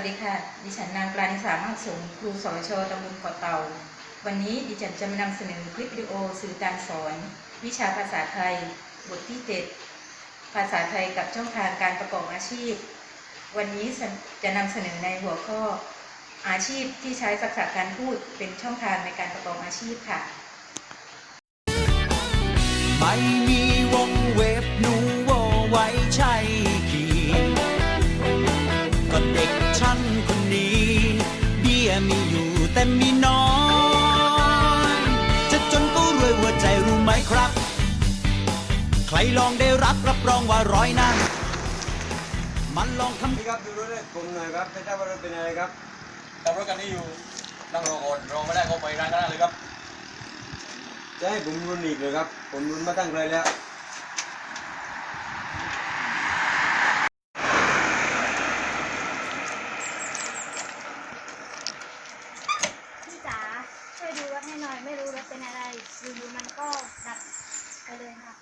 วัสดีค่ะ ดิฉันนางปราณิสามากสงครูสอนชตำบลเกาะเตา วันนี้ดิฉันจะมานำเสนอคลิปวิดีโอสื่อการสอน วิชาภาษาไทย บทที่7ภาษาไทยกับช่องทางการประกอบอาชีพ วันนี้จะนำเสนอในหัวข้อ อาชีพที่ใช้ทักษะการพูดเป็นช่องทางในการประกอบอาชีพค่ะ ไม่มีวงเว็บหนู เด็กชั้นคนนี้ เบี้ยมีอยู่แต่มีน้อย จะจนก็รวยหัวใจรู้ไหมครับ ใครลองได้รับรับรองว่าร้อยหนั่นมันลองทำพี่ครับดูรถให้ผมหน่อยครับไม่ทราบว่ารถเป็นอะไรครับขับรถกันนี้อยู่นั่งรอก่อนรอไม่ได้ก็ไปร้านก็ได้เลยครับ จะให้ผมรุนอีกเลยครับ ผมรุนมาตั้งเลยแล้ว พี่จ๋าช่วยดูรถให้หน่อย ไม่รู้รถเป็นอะไรอยู่ๆมันก็ดับไปเลยค่ะ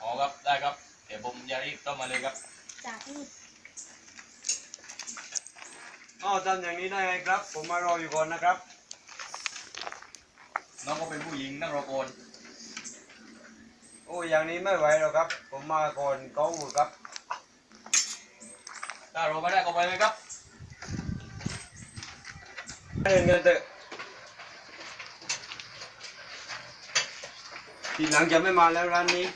อ๋อครับได้ครับเดี๋ยวผมจะรีบต้องมาเลยครับ จากที่อ๋อทำอย่างนี้ได้ไงครับ ผมมารออยู่ก่อนนะครับ น้องก็เป็นผู้หญิงนั่งรอก่อนโอ้อย่างนี้ไม่ไหวหรอกครับ ผมมาก่อนเขาครับ ถ้ารอไม่ได้ก็ไปเลยครับเดินกันเถอะ ทีหลังจะไม่มาแล้วร้านนี้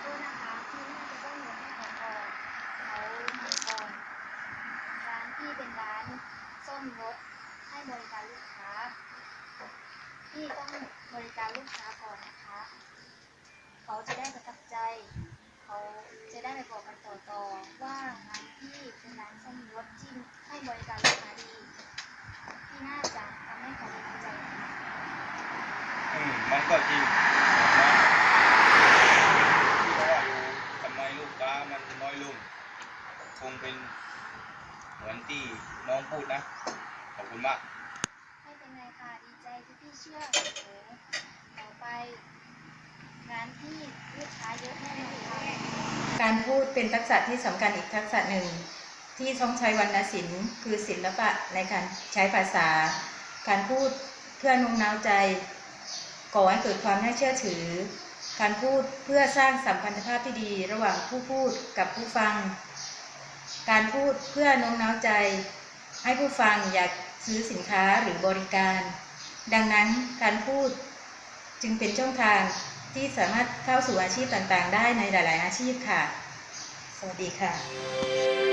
โทษนะคะที่ต้องเงินให้เขาก่อเขามาก่อนร้านที่เป็นร้านส้มรถให้บริการลูกค้าพี่ต้องบริการลูกค้าก่อนนะคะ เขาจะได้ประทับใจ เขาจะได้ไปบอกกันต่อๆว่าร้านที่เป็นร้านส้มรถที่ให้บริการลูกค้าดีที่น่าจะทำให้เขาประทับใจนะคะอืมมันก็จริงนะที่ว่าอยู่ทำไมลูกค้ามันน้อยลงคงเป็นเหมือนที่น้องพูดนะ ขอบคุณมาก ไม่เป็นไรค่ะดีใจที่พี่เชื่อหนูต่อไป ร้านที่ลูกค้าเยอะแน่นอนค่ะการพูดเป็นทักษะที่สำคัญอีกทักษะหนึ่ง ที่ต้องใช้วรรณศิลป์ คือศิลปะในการใช้ภาษา การพูดเพื่อน้มน้าวใจก่อให้เกิดความน่าเชื่อถือ การพูดเพื่อสร้างสัมพันธภาพที่ดี ระหว่างผู้พูดกับผู้ฟัง การพูดเพื่อน้มน้าวใจ ให้ผู้ฟังอยากซื้อสินค้าหรือบริการ ดังนั้นการพูดจึงเป็นช่องทาง ที่สามารถเข้าสู่อาชีพต่างๆ ได้ในหลาย ๆ อาชีพค่ะ สวัสดีค่ะ